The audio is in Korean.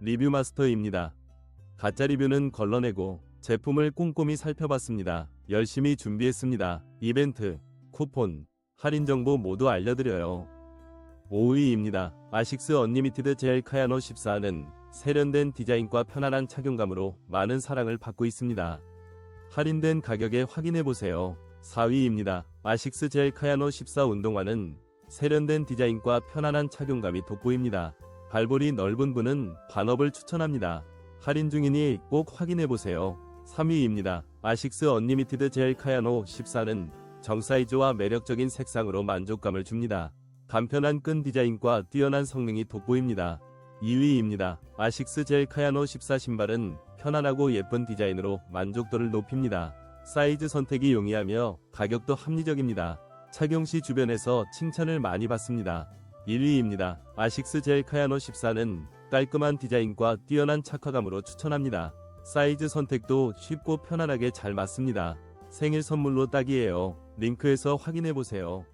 리뷰 마스터입니다. 가짜 리뷰는 걸러내고 제품을 꼼꼼히 살펴봤습니다. 열심히 준비했습니다. 이벤트, 쿠폰, 할인 정보 모두 알려드려요. 5위입니다. 아식스 언리미티드 젤 카야노 14는 세련된 디자인과 편안한 착용감으로 많은 사랑을 받고 있습니다. 할인된 가격에 확인해보세요. 4위입니다. 아식스 젤 카야노 14 운동화는 세련된 디자인과 편안한 착용감이 돋보입니다. 발볼이 넓은 분은 반업을 추천합니다. 할인 중이니 꼭 확인해보세요. 3위입니다. 아식스 언리미티드 젤 카야노 14는 정사이즈와 매력적인 색상으로 만족감을 줍니다. 간편한 끈 디자인과 뛰어난 성능이 돋보입니다. 2위입니다. 아식스 젤 카야노 14 신발은 편안하고 예쁜 디자인으로 만족도를 높입니다. 사이즈 선택이 용이하며 가격도 합리적입니다. 착용 시 주변에서 칭찬을 많이 받습니다. 1위입니다. 아식스 젤 카야노 14는 깔끔한 디자인과 뛰어난 착화감으로 추천합니다. 사이즈 선택도 쉽고 편안하게 잘 맞습니다. 생일 선물로 딱이에요. 링크에서 확인해보세요.